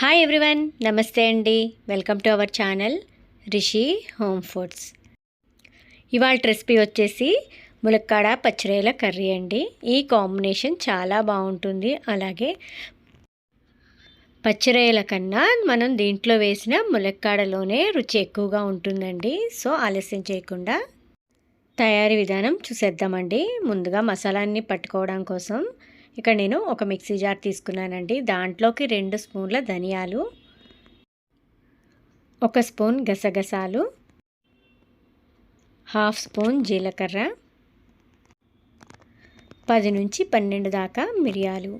Hi everyone నమస్తే అండి. Welcome to our channel Rishi home foods ఇవాళ రెసిపీ వచ్చేసి ములక్కాడ పచ్చిరేల కర్రీ అండి. ఈ కాంబినేషన్ చాలా బాగుంటుంది. అలాగే పచ్చిరేల కన్నా మనం దీంట్లో వేసిన ములక్కాడలోనే రుచి ఎక్కువగా ఉంటుందండి. సో ఆలస్యం చేయకుండా తయారీ విధానం చూసేద్దామండి. ముందుగా మసాలాన్ని పట్టుకోవడం కోసం ఇక్కడ నేను ఒక మిక్సీ జార్ తీసుకున్నానండి. దాంట్లోకి రెండు స్పూన్ల ధనియాలు ఒక స్పూన్ గసగసాలు హాఫ్ స్పూన్ జీలకర్ర పది నుంచి పన్నెండు దాకా మిరియాలు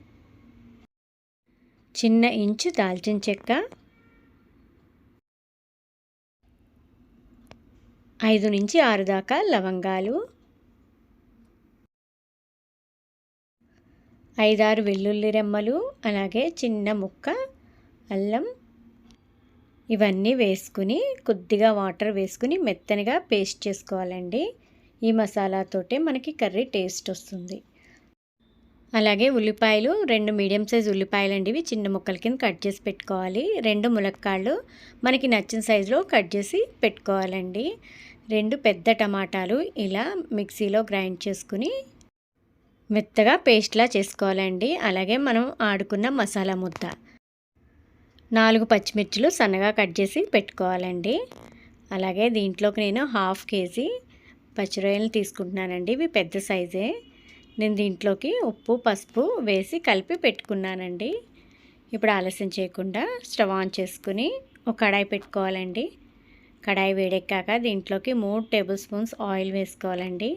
చిన్న ఇంచు దాల్చిన చెక్క ఐదు నుంచి ఆరు దాకా లవంగాలు ఐదారు వెల్లుల్లి రెమ్మలు అలాగే చిన్న ముక్క అల్లం ఇవన్నీ వేసుకుని కొద్దిగా వాటర్ వేసుకుని మెత్తనిగా పేస్ట్ చేసుకోవాలండి. ఈ మసాలాతోటే మనకి కర్రీ టేస్ట్ వస్తుంది. అలాగే ఉల్లిపాయలు రెండు మీడియం సైజ్ ఉల్లిపాయలు అండి ఇవి చిన్న ముక్కల కింద కట్ చేసి పెట్టుకోవాలి. రెండు ములక్కాళ్ళు మనకి నచ్చిన సైజులో కట్ చేసి పెట్టుకోవాలండి. రెండు పెద్ద టమాటాలు ఇలా మిక్సీలో గ్రైండ్ చేసుకుని మెత్తగా పేస్ట్లా చేసుకోవాలండి. అలాగే మనం ఆడుకున్న మసాలా ముద్ద. నాలుగు పచ్చిమిర్చిలు సన్నగా కట్ చేసి పెట్టుకోవాలండి. అలాగే దీంట్లోకి నేను హాఫ్ కేజీ పచ్చిరొయ్యలు తీసుకుంటున్నానండి. ఇవి పెద్ద సైజే. నేను దీంట్లోకి ఉప్పు పసుపు వేసి కలిపి పెట్టుకున్నానండి. ఇప్పుడు ఆలస్యం చేయకుండా స్టవ్ ఆన్ చేసుకుని ఒక కడాయి పెట్టుకోవాలండి. కడాయి వేడెక్కాక దీంట్లోకి మూడు టేబుల్ స్పూన్స్ ఆయిల్ వేసుకోవాలండి.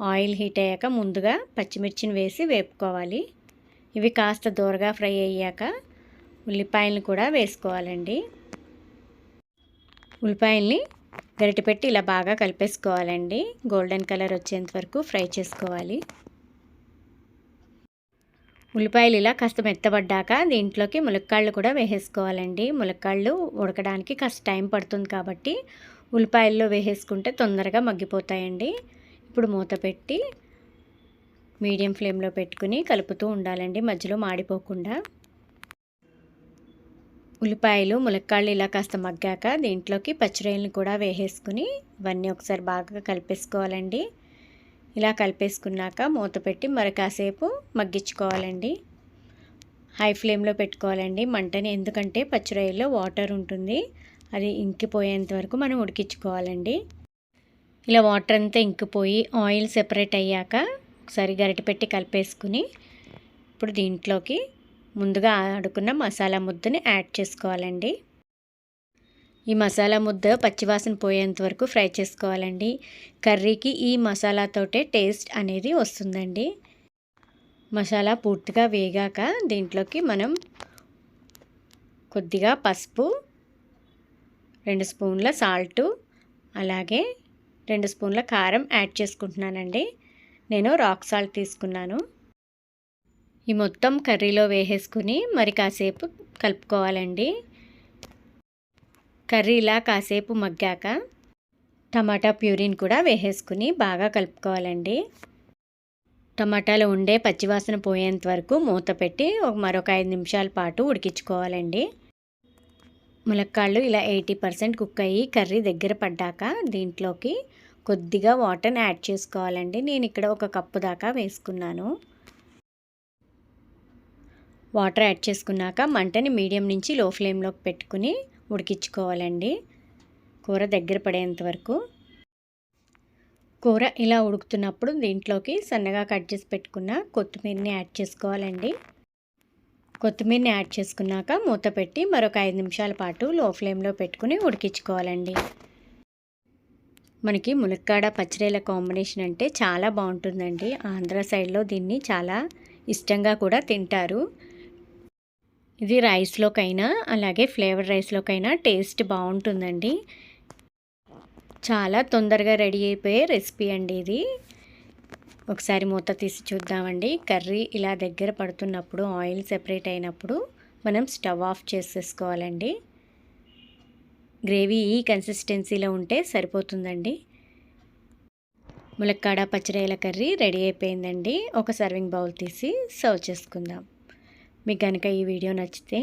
ఆయిల్ హీట్ అయ్యాక ముందుగా పచ్చిమిర్చిని వేసి వేపుకోవాలి. ఇవి కాస్త దూరగా ఫ్రై అయ్యాక ఉల్లిపాయలను కూడా వేసుకోవాలండి. ఉల్లిపాయల్ని గరిటపెట్టి ఇలా బాగా కలిపేసుకోవాలండి. గోల్డెన్ కలర్ వచ్చేంత వరకు ఫ్రై చేసుకోవాలి. ఉల్లిపాయలు ఇలా కాస్త మెత్తబడ్డాక దీంట్లోకి ములక్కాళ్ళు కూడా వేసేసుకోవాలండి. ములక్కాళ్ళు ఉడకడానికి కాస్త టైం పడుతుంది కాబట్టి ఉల్లిపాయల్లో వేసేసుకుంటే తొందరగా మగ్గిపోతాయండి. ఇప్పుడు మూత పెట్టి మీడియం ఫ్లేమ్లో పెట్టుకుని కలుపుతూ ఉండాలండి. మధ్యలో మాడిపోకుండా. ఉల్లిపాయలు ములక్కాళ్ళు ఇలా కాస్త మగ్గాక దీంట్లోకి పచ్చిరొయ్యలను కూడా వేసేసుకుని ఇవన్నీ ఒకసారి బాగా కలిపేసుకోవాలండి. ఇలా కలిపేసుకున్నాక మూత పెట్టి మరి కాసేపు మగ్గించుకోవాలండి. హై ఫ్లేమ్లో పెట్టుకోవాలండి. మంటని ఎందుకంటే పచ్చిరొయ్యలో వాటర్ ఉంటుంది. అది ఇంకిపోయేంత వరకు మనం ఉడికించుకోవాలండి. ఇలా వాటర్ అంతా ఇంకిపోయి ఆయిల్ సెపరేట్ అయ్యాక ఒకసారి గరిటపెట్టి కలిపేసుకుని ఇప్పుడు దీంట్లోకి ముందుగా ఆడుకున్న మసాలా ముద్దని యాడ్ చేసుకోవాలండి. ఈ మసాలా ముద్ద పచ్చివాసన పోయేంత వరకు ఫ్రై చేసుకోవాలండి. కర్రీకి ఈ మసాలాతోటే టేస్ట్ అనేది వస్తుందండి. మసాలా పూర్తిగా వేగాక దీంట్లోకి మనం కొద్దిగా పసుపు రెండు స్పూన్ల సాల్టు అలాగే రెండు స్పూన్ల కారం యాడ్ చేసుకుంటున్నానండి. నేను రాక్ సాల్ట్ తీసుకున్నాను. ఈ మొత్తం కర్రీలో వేసేసుకుని మరి కాసేపు కలుపుకోవాలండి. కర్రీ ఇలా కాసేపు మగ్గాక టమాటా ప్యూరిన్ కూడా వేసేసుకుని బాగా కలుపుకోవాలండి. టమాటాలో ఉండే పచ్చివాసన పోయేంత వరకు మూత పెట్టి మరొక ఐదు నిమిషాల పాటు ఉడికించుకోవాలండి. ములక్కాళ్ళు ఇలా ఎయిటీ పర్సెంట్ కుక్ అయ్యి కర్రీ దగ్గర పడ్డాక దీంట్లోకి కొద్దిగా వాటర్ని యాడ్ చేసుకోవాలండి. నేను ఇక్కడ ఒక కప్పు దాకా వేసుకున్నాను. వాటర్ యాడ్ చేసుకున్నాక మంటని మీడియం నుంచి లో ఫ్లేమ్లోకి పెట్టుకుని ఉడికించుకోవాలండి. కూర దగ్గర పడేంత వరకు. కూర ఇలా ఉడుకుతున్నప్పుడు దీంట్లోకి సన్నగా కట్ చేసి పెట్టుకున్న కొత్తిమీరని యాడ్ చేసుకోవాలండి. కొత్తిమీరని యాడ్ చేసుకున్నాక మూత పెట్టి మరొక ఐదు నిమిషాల పాటు లో ఫ్లేమ్లో పెట్టుకుని ఉడికించుకోవాలండి. మనకి ములక్కాడ పచ్చడిల కాంబినేషన్ అంటే చాలా బాగుంటుందండి. ఆంధ్ర సైడ్లో దీన్ని చాలా ఇష్టంగా కూడా తింటారు. ఇది రైస్లోకైనా అలాగే ఫ్లేవర్ రైస్లోకైనా టేస్ట్ బాగుంటుందండి. చాలా తొందరగా రెడీ అయిపోయే రెసిపీ అండి ఇది. ఒకసారి మూత తీసి చూద్దామండి. కర్రీ ఇలా దగ్గర పడుతున్నప్పుడు ఆయిల్ సెపరేట్ అయినప్పుడు మనం స్టవ్ ఆఫ్ చేసేసుకోవాలండి. గ్రేవీ ఈ కన్సిస్టెన్సీలో ఉంటే సరిపోతుందండి. ములక్కాడ పచ్చిరాయల కర్రీ రెడీ అయిపోయిందండి. ఒక సర్వింగ్ బౌల్ తీసి సర్వ్ చేసుకుందాం. మీకు కనుక ఈ వీడియో నచ్చితే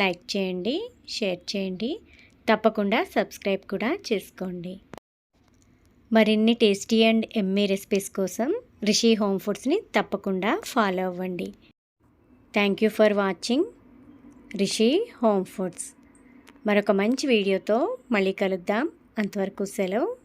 లైక్ చేయండి షేర్ చేయండి. తప్పకుండా సబ్స్క్రైబ్ కూడా చేసుకోండి. మరిన్ని టేస్టీ అండ్ ఎమ్మీ రెసిపీస్ కోసం రిషి హోమ్ ఫుడ్స్ని తప్పకుండా ఫాలో అవ్వండి. Thank you for watching Rishi home foods. మరొక మంచి వీడియోతో మళ్ళీ కలుద్దాం. అంతవరకు సెలవు.